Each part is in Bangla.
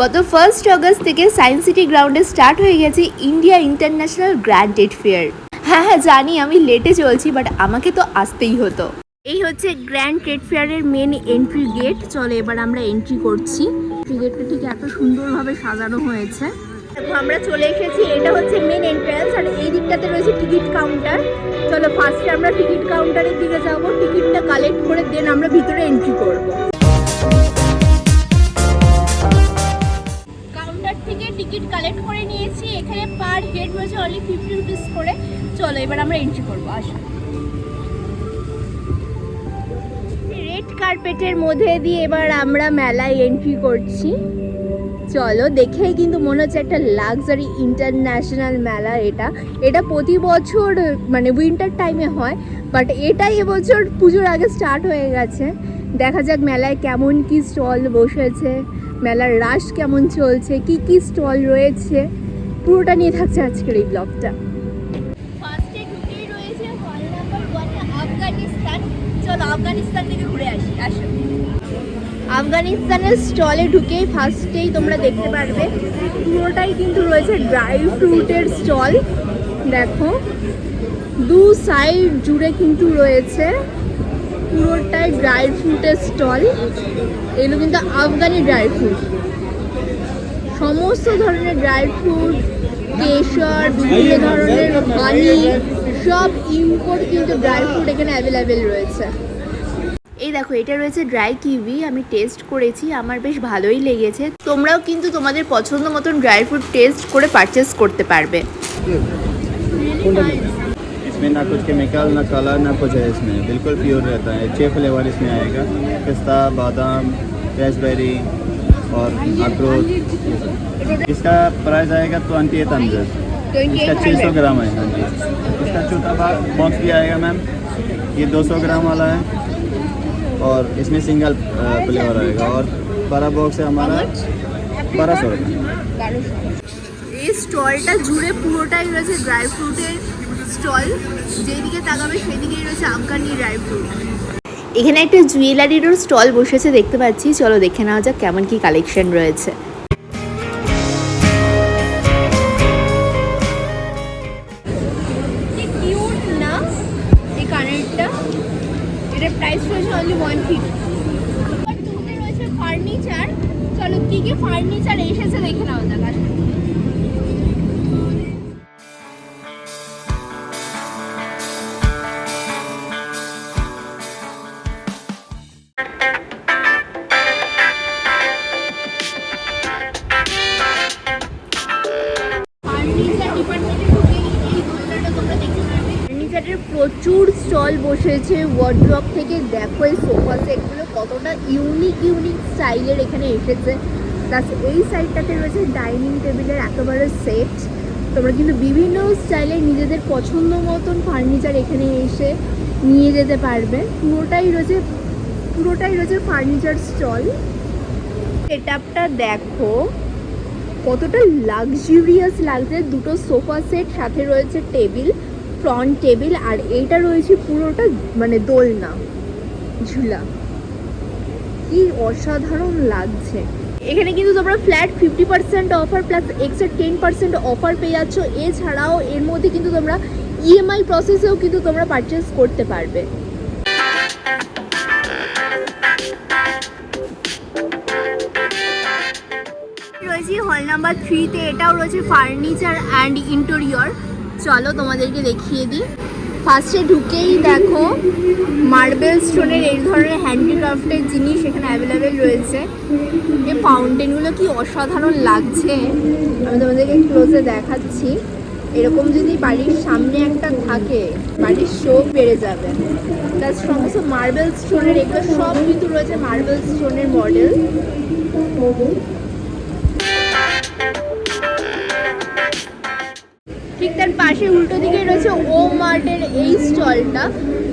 গত ফার্স্ট অগস্ট থেকে সায়েন্স সিটি গ্রাউন্ডে স্টার্ট হয়ে গেছে India international grand trade fair হ্যাঁ হ্যাঁ জানি, আমি লেটে চলছি বাট আমাকে তো আসতেই হতো। এই হচ্ছে গ্র্যান্ড ট্রেড ফেয়ারের মেন এন্ট্রি গেট চলে, এবার আমরা এন্ট্রি করছি। এন্ট্রি গেটটা ঠিক এত সুন্দরভাবে সাজানো হয়েছে। আমরা চলে এসেছি। এটা হচ্ছে মেন এন্ট্রান্স আর এই দিকটাতে রয়েছে টিকিট কাউন্টার চলো ফার্স্টে আমরা টিকিট কাউন্টারের দিকে যাব। টিকিটটা কালেক্ট করে দেন আমরা ভিতরে এন্ট্রি করব। টিকিট কালেক্ট করে নিয়েছি। এখানে পার হেড রয়েছে অনলি ফিফটি রুপিস করে। চলো, এবার আমরা এন্ট্রি করব, আসো। রেড কার্পেটের মধ্যে দিয়ে এবার আমরা মেলায় এন্ট্রি করছি। চলো, দেখেই কিন্তু মনে হচ্ছে একটা লাক্সারি ইন্টারন্যাশনাল মেলা এটা। এটা প্রতি বছর মানে উইন্টার টাইমে হয় বাট এটাই এবছর পুজোর আগে স্টার্ট হয়ে গেছে। দেখা যাক মেলায় কেমন কি স্টল বসেছে। মেলার রাশ কেমন চলছে? কি কি স্টল রয়েছে? পুরোটা নিয়ে থাকছে আজকের এই ব্লগটা। আফগানিস্তান। থেকে ঘুরে আসো আফগানিস্তানের স্টলে ঢুকেই ফার্স্টেই তোমরা দেখতে পারবে, পুরোটাই কিন্তু রয়েছে ড্রাই ফ্রুটের স্টল দেখো, দু সাইড জুড়ে কিন্তু রয়েছে পুরোটাই ড্রাই ফ্রুটের স্টল এগুলো কিন্তু আফগানি ড্রাই ফ্রুট সমস্ত ধরনের ড্রাই ফ্রুট কেশর, বিভিন্ন ধরনের হানি সব ইম্পোর্ট কিন্তু ড্রাই ফ্রুট এখানে অ্যাভেলেবেল রয়েছে। এই দেখো, এটা রয়েছে ড্রাই কিউই আমি টেস্ট করেছি, আমার বেশ ভালোই লেগেছে। তোমরাও কিন্তু তোমাদের পছন্দ মতন ড্রাই ফ্রুট টেস্ট করে পারচেস করতে পারবে। इसमें ना कुछ केमिकल ना कलर ना कुछ है इसमें बिल्कुल प्योर रहता है छः फ्लेवर इसमें आएगा पिस्ता बादाम रेसबेरी और अखरोट इसका प्राइस आएगा ट्वेंटी एट हंड्रेड इसका छः सौ ग्राम है हाँ जी इसका छोटा बॉक्स भी आएगा मैम ये दो सौ ग्राम वाला है और इसमें सिंगल फ्लेवर आएगा और बड़ा बॉक्स है हमारा बारह सौ रुपये এই স্টলটা জুড়ে পুরোটাই রয়েছে ড্রাই ফ্রুটের স্টল যেদিকে তাকাবে সেদিকেই রয়েছে আফগানি ড্রাই ফ্রুট। এখানে একটা জুয়েলারিরও স্টল বসেছে দেখতে পাচ্ছি। চলো দেখে নেওয়া যাক কেমন কি কালেকশন রয়েছে। প্রাইস রয়েছে অনলি ওয়ান ফিফটি রয়েছে ফার্নিচার চলো কি কি ফার্নিচার এসেছে দেখে নাও। প্রচুর স্টল বসেছে ওয়ার্ড্রপ থেকে দেখো এই সোফা সেটগুলো কতটা ইউনিক ইউনিক স্টাইলের এখানে এসেছে। প্লাস এই সাইডটাতে রয়েছে ডাইনিং টেবিলের একেবারে সেট তোমরা কিন্তু বিভিন্ন স্টাইলে নিজেদের পছন্দ মতন ফার্নিচার এখানে এসে নিয়ে যেতে পারবে। পুরোটাই রয়েছে পুরোটাই রয়েছে ফার্নিচার স্টল সেটআপটা দেখো, কতটা লাক্সুরিয়াস লাগছে। দুটো সোফা সেট সাথে রয়েছে টেবিল ফ্রন্ট টেবিল আর এইটা রয়েছে পুরোটা মানে দোলনা, ঝুলা। কি অসাধারণ লাগছে। এখানে কিন্তু তোমরা flat fifty percent offer plus extra ten percent offer পেয়ে যাচ্ছ। এছাড়াও এর মধ্যে কিন্তু তোমরা ইএমআই প্রসেসেও কিন্তু তোমরা পারচেস করতে পারবে। হল নাম্বার থ্রিতে এটাও রয়েছে ফার্নিচার অ্যান্ড ইন্টেরিয়র চলো তোমাদেরকে দেখিয়ে দিই। ফার্স্টে ঢুকেই দেখো মার্বেল স্টোনের এই ধরনের হ্যান্ডিক্রাফটের জিনিস এখানে অ্যাভেলেবেল রয়েছে। এই ফাউন্টেনগুলো কি অসাধারণ লাগছে? আমি তোমাদেরকে ক্লোজে দেখাচ্ছি। এরকম যদি বাড়ির সামনে একটা থাকে, বাড়ির শো বেড়ে যাবে। প্লাস সমস্ত মার্বেল স্টোনের এগুলো সব কিন্তু রয়েছে মার্বেল স্টোনের মডেল পাশে উল্টো দিকে রয়েছে ও মার্টের এই স্টলটা।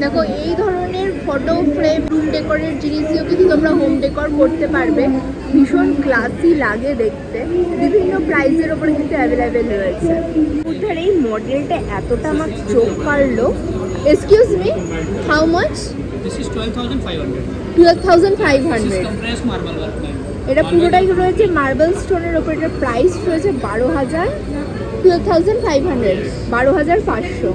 দেখো এই ধরনের ফটো ফ্রেম রুম ডেকোরের জিনিসও কিন্তু তোমরা হোম ডেকোর করতে পারবে। ভীষণ ক্লাসি লাগে দেখতে। বিভিন্ন প্রাইসের ওপরে কিন্তু অ্যাভেলেবেল রয়েছে। বুদ্ধার এই মডেলটা এতটা আমার চোখ কাড়লো excuse me how much This is 12,500. Twelve thousand five hundred compressed marble work, ma'am. এটা পুরোটাই রয়েছে মার্বেল স্টোনের ওপর এটার প্রাইস রয়েছে বারো হাজার। টুয়েলভ থাউজেন্ড ফাইভ হান্ড্রেড বারো হাজার পাঁচশো।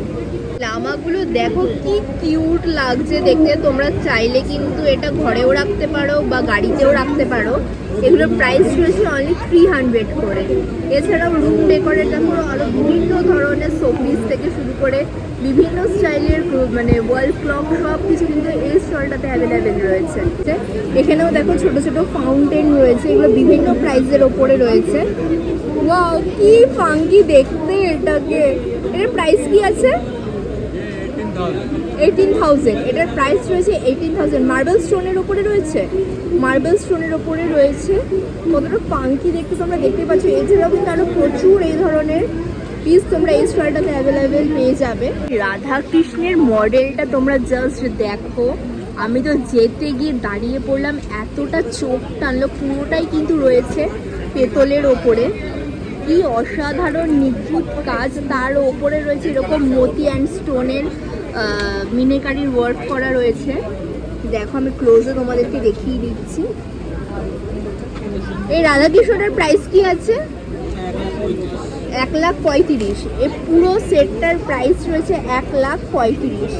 লামাগুলো দেখো কি কিউট লাগছে দেখতে। তোমরা চাইলে কিন্তু এটা ঘরেও রাখতে পারো বা গাড়িতেও রাখতে পারো। এগুলোর প্রাইস রয়েছে অনলি থ্রি হান্ড্রেড করে। এছাড়াও রুম ডেকোরেট দেখো আরও বিভিন্ন ধরনের শোপিস থেকে শুরু করে বিভিন্ন স্টাইলের মানে ওয়াল ক্লক সব কিছু কিন্তু এই স্টলটাতে অ্যাভেলেবেল রয়েছে। এখানেও দেখো ছোট ছোট ফাউন্টেন রয়েছে, এগুলো বিভিন্ন প্রাইসের ওপরে রয়েছে। ওয়াও কি ফাঙ্কি দেখতে এটাকে। এটার প্রাইস কি আছে? এইটিন থাউজেন্ড এটার প্রাইস রয়েছে এইটিন থাউজেন্ড মার্বেল স্টোনের ওপরে রয়েছে? মার্বেল স্টোনের ওপরে রয়েছে কতটা পাঙ্কি দেখতে তোমরা দেখতে পাচ্ছ। এছাড়াও কিন্তু আরও প্রচুর এই ধরনের পিস তোমরা এই স্টলটাতে অ্যাভেলেবেল পেয়ে যাবে। রাধা কৃষ্ণের মডেলটা তোমরা জাস্ট দেখো। আমি তো যেতে গিয়ে দাঁড়িয়ে পড়লাম, এতটা চোখ টানলো, পুরোটাই কিন্তু রয়েছে পেতলের ওপরে। কি অসাধারণ নিখুঁত কাজ। তার ওপরে রয়েছে এরকম মতি অ্যান্ড স্টোনের মিনেকারির ওয়ার্ক করা রয়েছে। দেখো, আমি ক্লোজে তোমাদেরকে দেখিয়ে দিচ্ছি। এই রাধাকৃষ্ণের প্রাইস কি আছে? এক লাখ পঁয়ত্রিশ। এই পুরো সেটটার প্রাইস রয়েছে এক লাখ পঁয়ত্রিশ।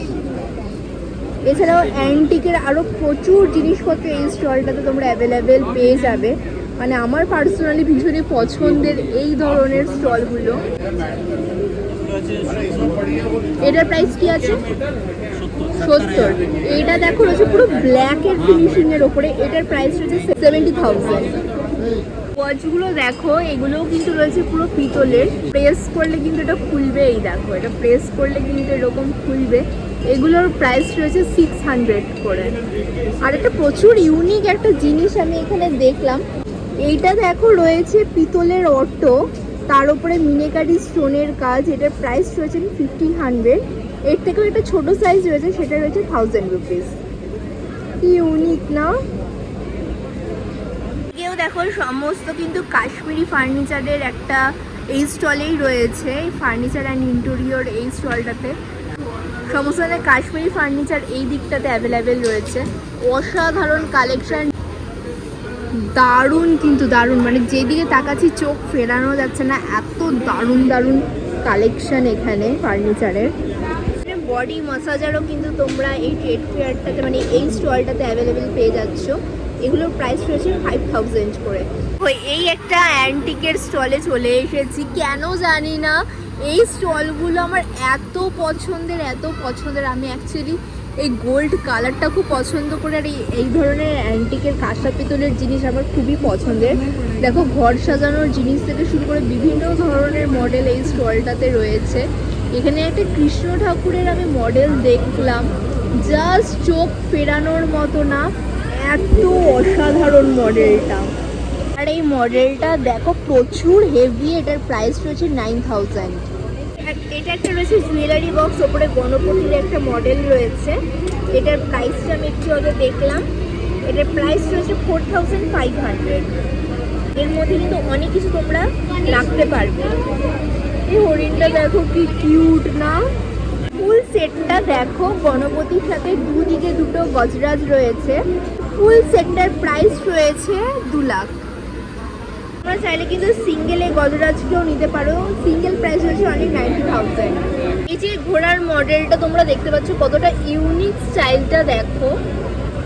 এছাড়াও অ্যান্টিকের আরও প্রচুর জিনিসপত্র এই স্টলটাতে তোমরা অ্যাভেলেবেল পেয়ে যাবে। মানে আমার পার্সোনালি ভীষণই পছন্দের এই ধরনের স্টলগুলো এটার প্রাইস কি আছে? সত্তর। এটা দেখো রয়েছে পুরো ব্ল্যাকের ফিনিশিং এর ওপরে। এটার প্রাইস রয়েছে সেভেন্টি থাউজেন্ড ওয়াচগুলো দেখো এগুলোও কিন্তু রয়েছে পুরো পিতলের। প্রেস করলে কিন্তু এটা খুলবে এই দেখো এটা প্রেস করলে কিন্তু এরকম খুলবে। এগুলোর প্রাইস রয়েছে সিক্স হান্ড্রেড করে। আর একটা প্রচুর ইউনিক একটা জিনিস আমি এখানে দেখলাম। এইটা দেখো রয়েছে পিতলের অটো। তার উপরে মিনেকারি স্টোনের কাজ, এটার প্রাইস রয়েছে ফিফটিন হান্ড্রেড এর থেকেও একটা ছোটো সাইজ রয়েছে, সেটা রয়েছে থাউজেন্ড রুপিস কি ইউনিক না? কেউ দেখো, সমস্ত কিন্তু কাশ্মীরি ফার্নিচারের একটা এই স্টলেই রয়েছে, এই ফার্নিচার অ্যান্ড ইন্টেরিয়র এই স্টলটাতে। সমস্ত ধরনের কাশ্মীরি ফার্নিচার এই দিকটাতে অ্যাভেলেবেল রয়েছে। অসাধারণ কালেকশন দারুণ কিন্তু দারুণ। মানে যেদিকে তাকাচ্ছি চোখ ফেরানো যাচ্ছে না, এত দারুণ দারুণ কালেকশন এখানে ফার্নিচারের বডি মাসাজারও কিন্তু তোমরা এই ট্রেড ফেয়ারটাতে মানে এই স্টলটাতে অ্যাভেলেবেল পেয়ে যাচ্ছ। এগুলোর প্রাইস রয়েছে ফাইভ থাউজেন্ড করে। এই একটা অ্যান্টিকের স্টলে চলে এসেছি। কেন জানি না, এই স্টলগুলো আমার এত পছন্দের এত পছন্দের। আমি অ্যাকচুয়ালি এই গোল্ড কালারটা খুব পছন্দ করে আর এই ধরনের অ্যান্টিকের কাঁসা পিতলের জিনিস আমার খুবই পছন্দের। দেখো, ঘর সাজানোর জিনিস থেকে শুরু করে বিভিন্ন ধরনের মডেল এই স্টলটাতে রয়েছে। এখানে একটা কৃষ্ণ ঠাকুরের আমি মডেল দেখলাম। জাস্ট চোখ ফেরানোর মতো না, এত অসাধারণ মডেলটা আর এই মডেলটা দেখো, প্রচুর হেভি এটার প্রাইস রয়েছে নাইন থাউজেন্ড এটা একটা রয়েছে জুয়েলারি বক্স ওপরে গণপতির একটা মডেল রয়েছে। এটার প্রাইসটা আমি একটু আগে দেখলাম। এটার প্রাইস রয়েছে ফোর থাউজেন্ড ফাইভ হান্ড্রেড এর মধ্যে কিন্তু অনেক কিছু তোমরা রাখতে পারবে। এই হরিণটা দেখো কি কিউট না? ফুল সেটটা দেখো, গণপতির সাথে দুদিকে দুটো গজরাজ রয়েছে। ফুল সেটটার প্রাইস রয়েছে দু লাখ। তোমরা চাইলে কিন্তু সিঙ্গেল গজরাজকেও নিতে পারো। সিঙ্গেল প্রাইস হচ্ছে অনেক নাইনটি থাউজেন্ড এই যে ঘোড়ার মডেলটা তোমরা দেখতে পাচ্ছ, কতটা ইউনিক স্টাইলটা দেখো।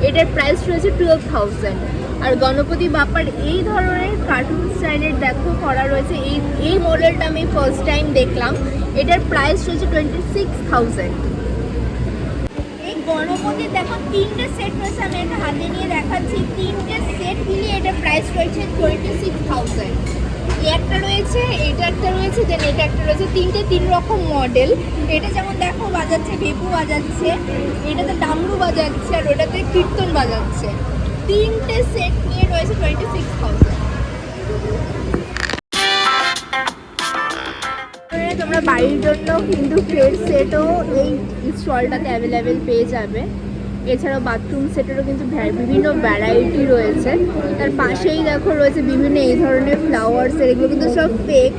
এটার প্রাইস রয়েছে টুয়েলভ থাউজেন্ড আর গণপতি বাপ্পার এই ধরনের কার্টুন স্টাইলের দেখো, করা রয়েছে। এই এই মডেলটা আমি ফার্স্ট টাইম দেখলাম। এটার প্রাইস রয়েছে টোয়েন্টি সিক্স থাউজেন্ড এই গণপতির দেখো, তিনটে সেট রয়েছে। আমি একটা হাতে নিয়ে দেখাচ্ছি, তিনটে প্রাইস রয়েছে টোয়েন্টি সিক্স থাউজেন্ড একটা রয়েছে, এটা একটা রয়েছে দেন এটা একটা রয়েছে। তিনটে তিন রকম মডেল এটা যেমন দেখো, বাজাচ্ছে বেপু বাজাচ্ছে, এটাতে ডামরু বাজাচ্ছে, আর ওটাতে কীর্তন বাজাচ্ছে। তিনটে সেট নিয়ে রয়েছে টোয়েন্টি সিক্স থাউজেন্ড তোমরা বাড়ির জন্য কিন্তু ফ্লেট সেটও এই স্টলটাতে অ্যাভেলেবেল পেয়ে যাবে। এছাড়াও বাথরুম সেটেরও কিন্তু বিভিন্ন ভ্যারাইটি রয়েছে। তার পাশেই দেখো রয়েছে বিভিন্ন এই ধরনের ফ্লাওয়ার্সের এগুলো কিন্তু সব ফেক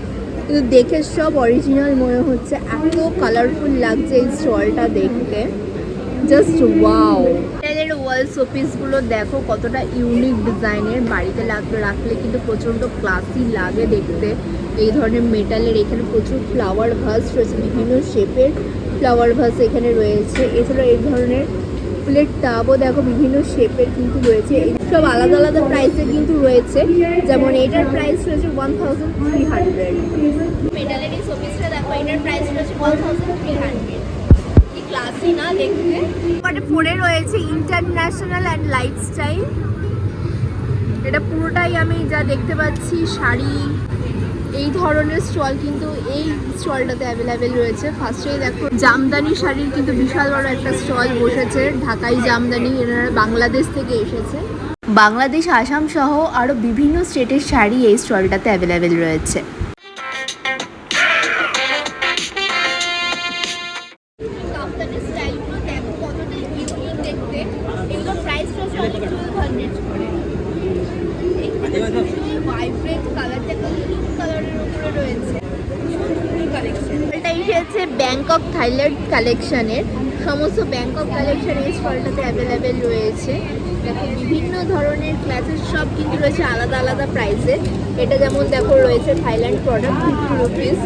কিন্তু দেখে সব অরিজিনাল মনে হচ্ছে। এত কালারফুল লাগছে এই স্টলটা দেখতে। জাস্ট ওয়াও স্টল শোপিসগুলো দেখো কতটা ইউনিক ডিজাইনের বাড়িতে লাগলে রাখলে কিন্তু প্রচণ্ড ক্লাসি লাগে দেখতে। এই ধরনের মেটালের এখানে প্রচুর ফ্লাওয়ার ভাস রয়েছে, বিভিন্ন শেপের ফ্লাওয়ার ভাস এখানে রয়েছে। এছাড়া এই ধরনের ফুলের টাবও দেখো বিভিন্ন শেপের কিন্তু রয়েছে। এই সব আলাদা আলাদা প্রাইসে কিন্তু রয়েছে। যেমন এটার প্রাইস রয়েছে ওয়ান থাউজেন্ড থ্রি হান্ড্রেড মেটালের শোপিসটা দেখো এটার প্রাইস রয়েছে one thousand three hundred classy না দেখতে? পরে রয়েছে ইন্টারন্যাশনাল অ্যান্ড লাইফস্টাইল এটা পুরোটাই আমি যা দেখতে পাচ্ছি শাড়ি এই ধরনের স্টল কিন্তু এই স্টলটাতে অ্যাভেলেবেল রয়েছে। ফার্স্টেই দেখো, জামদানি শাড়ির কিন্তু বিশাল বড় একটা স্টল বসেছে। ঢাকাই জামদানি, এনারা বাংলাদেশ থেকে এসেছে। বাংলাদেশ, আসাম সহ আরও বিভিন্ন স্টেটের শাড়ি এই স্টলটাতে অ্যাভেলেবেল রয়েছে। কালেকশনের সমস্ত ব্যাংক অফ কালেকশান এই স্টলটাতে অ্যাভেলেবেল রয়েছে। দেখো, বিভিন্ন ধরনের ক্লাসের সব কিন্তু রয়েছে আলাদা আলাদা প্রাইসে এটা যেমন দেখো রয়েছে থাইল্যান্ড প্রোডাক্ট ফিফটি রুপিস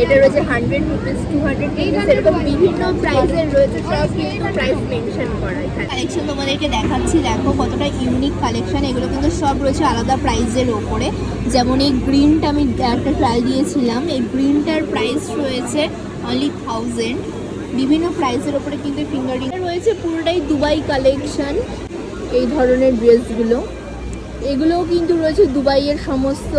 এটা রয়েছে hundred rupees two hundred rupees এরকম বিভিন্ন প্রাইসের রয়েছে, সব কিন্তু প্রাইস মেনশন করা কালেকশন তোমাদেরকে দেখাচ্ছি, দেখো কতটা ইউনিক কালেকশন এগুলো কিন্তু সব রয়েছে আলাদা প্রাইসের ওপরে। যেমন এই গ্রিনটা আমি একটা ট্রায়াল দিয়েছিলাম। এই গ্রিনটার প্রাইস রয়েছে অনলি থাউজেন্ড বিভিন্ন প্রাইসের ওপরে কিন্তু ফিঙ্গারিং রয়েছে। পুরোটাই দুবাই কালেকশন এই ধরনের ড্রেসগুলো এগুলোও কিন্তু রয়েছে দুবাইয়ের সমস্ত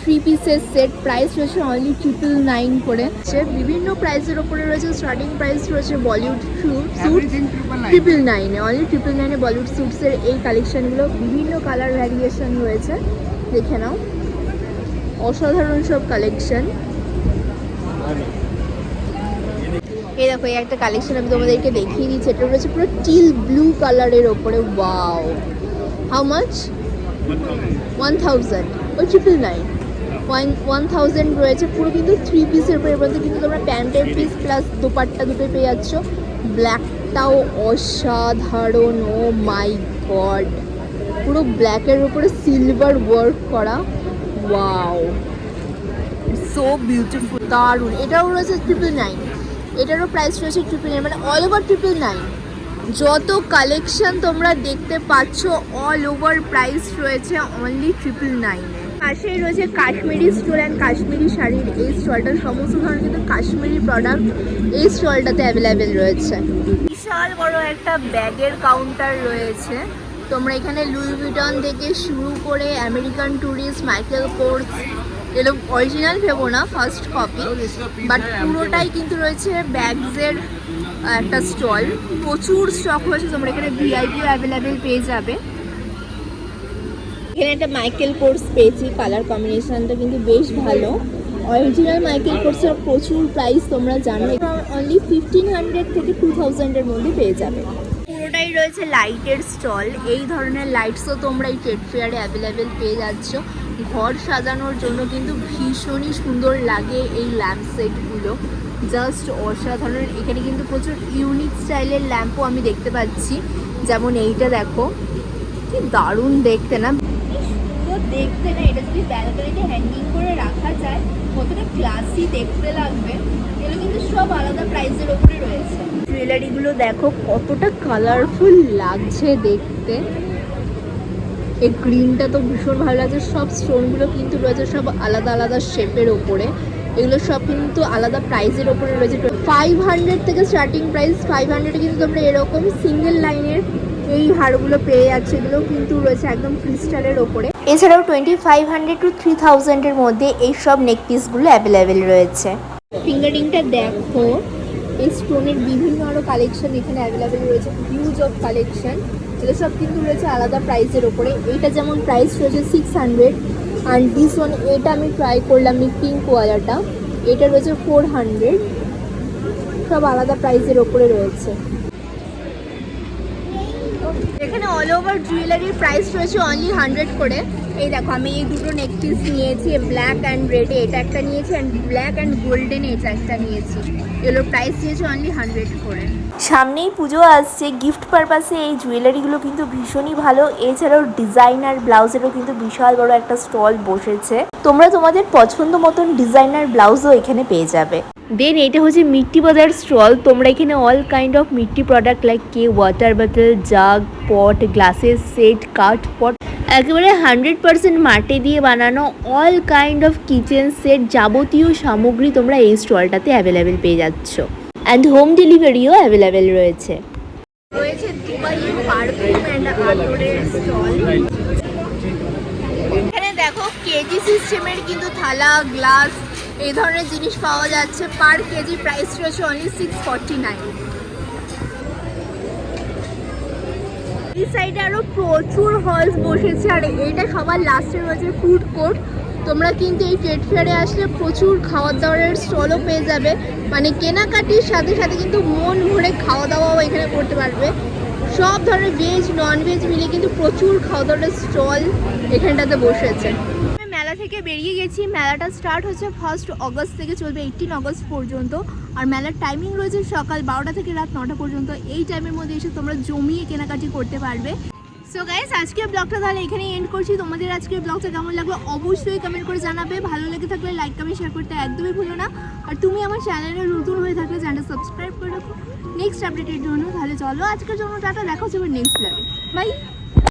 থ্রি পিসের সেট প্রাইস রয়েছে অনলি ট্রিপল নাইন করে। বিভিন্ন প্রাইসের ওপরে রয়েছে স্টার্টিং প্রাইস রয়েছে বলিউড স্যুট ট্রিপল নাইনে অনলি ট্রিপল নাইনে বলিউড স্যুটসের এই কালেকশানগুলো বিভিন্ন কালার ভ্যারিয়েশন রয়েছে। দেখে নাও। অসাধারণ সব কালেকশন এই দেখো, এই একটা কালেকশন আমি তোমাদেরকে দেখিয়ে দিচ্ছি। এটা রয়েছে পুরো টিল ব্লু কালারের ওপরে। Wow how much one thousand ওই triple nine one one thousand রয়েছে। পুরো কিন্তু থ্রি পিসের উপরে। মধ্যে কিন্তু তোমরা প্যান্টের পিস প্লাস দোপাট্টা দুটোই পেয়ে যাচ্ছ। ব্ল্যাকটাও অসাধারণ। ও মাই গড পুরো ব্ল্যাকের উপরে সিলভার ওয়ার্ক করা। ওয়াও সো বিউটিফুল দারুণ। এটাও রয়েছে ট্রিপল নাইন এটারও প্রাইস রয়েছে ট্রিপল নাইন মানে অল ওভার ট্রিপল নাইন যত কালেকশন তোমরা দেখতে পাচ্ছ অল ওভার প্রাইস রয়েছে অনলি ট্রিপল নাইনে পাশেই রয়েছে কাশ্মীরি স্টোর অ্যান্ড কাশ্মীরি শাড়ির এই স্টলটা সমস্ত ধরনের কিন্তু কাশ্মীরি প্রোডাক্ট এই স্টলটাতে অ্যাভেলেবেল রয়েছে। বিশাল বড় একটা ব্যাগের কাউন্টার রয়েছে। তোমরা এখানে লুই ভিটন থেকে শুরু করে আমেরিকান ট্যুরিস্ট মাইকেল কোর্স এরকম অরিজিনাল ভেবো না ফার্স্ট কপি বাট পুরোটাই কিন্তু রয়েছে ব্যাগসের একটা স্টল প্রচুর স্টক রয়েছে তোমরা এখানে ভিআইপিও অ্যাভেলেবেল পেয়ে যাবে। এখানে একটা মাইকেল কোর্স পেয়েছি কালার কম্বিনেশনটা কিন্তু বেশ ভালো। অরিজিনাল মাইকেল কোর্সের প্রচুর প্রাইস তোমরা জানো। অনলি ফিফটিন হান্ড্রেড থেকে টু থাউজেন্ডের মধ্যে পেয়ে যাবে। পুরোটাই রয়েছে লাইটের স্টল এই ধরনের লাইটসও তোমরা এই ট্রেড ফেয়ারে অ্যাভেলেবেল পেয়ে যাচ্ছ। ঘর সাজানোর জন্য কিন্তু ভীষণই সুন্দর লাগে এই ল্যাম্প সেটগুলো। জাস্ট অসাধারণ। এখানে কিন্তু প্রচুর ইউনিক স্টাইলের ল্যাম্পও আমি দেখতে পাচ্ছি। যেমন এইটা দেখো। কি দারুণ দেখতে না? দেখতে না? এটা যদি ব্যালকনিতে হ্যাঙ্গিং করে রাখা যায়, কতটা ক্লাসি দেখতে লাগবে। এগুলো কিন্তু সব আলাদা প্রাইসের ওপরে রয়েছে। জুয়েলারিগুলো দেখো, কতটা কালারফুল লাগছে দেখতে। এই গ্রিনটা তো ভীষণ ভালো লাগছে। সব স্টোনগুলো কিন্তু রয়েছে সব আলাদা আলাদা শেপের ওপরে। এগুলো সব কিন্তু আলাদা প্রাইসের ওপরে রয়েছে। ফাইভ হান্ড্রেড থেকে স্টার্টিং প্রাইস ফাইভ হান্ড্রেডে কিন্তু তোমরা এরকম সিঙ্গেল লাইনের এই হারগুলো পেয়ে যাচ্ছে। এগুলো কিন্তু রয়েছে একদম ক্রিস্টালের ওপরে। এছাড়াও twenty five hundred to three থাউজেন্ডের মধ্যে এই সব নেক অ্যাভেলেবেল রয়েছে। ফিঙ্গারিংটা দেখো। এই স্টোনের বিভিন্ন আরও কালেকশন এখানে অ্যাভেলেবেল রয়েছে হিউজ অফ কালেকশন এগুলো সব কিন্তু রয়েছে আলাদা প্রাইসের ওপরে। এইটা যেমন প্রাইস রয়েছে six hundred and this one এটা আমি ট্রাই করলাম এই পিঙ্ক ওয়ালাটা। এটা রয়েছে ফোর হান্ড্রেড সব আলাদা প্রাইসের ওপরে রয়েছে। এখানে অল ওভার জুয়েলারির প্রাইস রয়েছে অনলি হান্ড্রেড করে। এই দেখো, আমি এই দুটো নেক নিয়েছি ব্ল্যাক অ্যান্ড রেডে এটা একটা নিয়েছি অ্যান্ড ব্ল্যাক অ্যান্ড গোল্ডেন এটা একটা নিয়েছি। এগুলো প্রাইস নিয়েছে অনলি হান্ড্রেড করে। সামনেই পুজো আসছে গিফট পারপাসে এই জুয়েলারিগুলো কিন্তু ভীষণই ভালো। এছাড়াও ডিজাইনার ব্লাউজেরও কিন্তু বিশাল বড় একটা স্টল বসেছে। তোমরা তোমাদের পছন্দ মতন ডিজাইনার ব্লাউজও এখানে পেয়ে যাবে। দেন এটা হচ্ছে মিট্টি বাজার স্টল তোমরা এখানে all kind of mitti product like K water বোতল জাগ পট গ্লাসেস সেট কাঠ পট একেবারে হান্ড্রেড পার্সেন্ট মাটি দিয়ে বানানো all kind of kitchen set যাবতীয় সামগ্রী তোমরা এই স্টলটাতে অ্যাভেলেবেল পেয়ে যাচ্ছ। অ্যান্ড হোম ডেলিভারিও অ্যাভেলেবেল রয়েছে। রয়েছে এখানে দেখো কেজি সিস্টেমের কিন্তু থালা গ্লাস এই ধরনের জিনিস পাওয়া যাচ্ছে। পার কেজি প্রাইস রয়েছে অনলি সিক্স ফর্টি নাইন এই সাইডে আরও প্রচুর হলস বসেছে, আর এইটা সবার লাস্টে রয়েছে ফুড কোর্ট তোমরা কিন্তু এই ট্রেড ফেয়ারে আসলে প্রচুর খাওয়ার দাওয়ারের স্টলও পেয়ে যাবে। মানে কেনাকাটির সাথে সাথে কিন্তু মন ভরে খাওয়া দাওয়াও এখানে করতে পারবে। সব ধরনের ভেজ নন ভেজ মিলে কিন্তু প্রচুর খাওয়া দাওয়ার স্টল এখানটাতে বসেছে। মেলা থেকে বেরিয়ে গেছি। মেলাটা স্টার্ট হচ্ছে ফার্স্ট অগস্ট থেকে চলবে এইটিন অগস্ট পর্যন্ত। আর মেলার টাইমিং রয়েছে সকাল বারোটা থেকে রাত নটা পর্যন্ত। এই টাইমের মধ্যে এসে তোমরা জমিয়ে কেনাকাটি করতে পারবে। সো গাইস আজকের ব্লগটা তাহলে এখানেই এন্ড করছি। তোমাদের আজকের ব্লগটা কেমন লাগল অবশ্যই কমেন্ট করে জানাবে। ভালো লেগে থাকলে লাইক কমেন্ট শেয়ার করতে একদমই ভুলো না। আর তুমি আমার চ্যানেলে নতুন হয়ে থাকলে চ্যানেলটা সাবস্ক্রাইব করে রাখো। নেক্সট আপডেটের জন্য তাহলে চলো আজকের জন্য টাটা, দেখা হচ্ছে নেক্সট ব্লগে বাই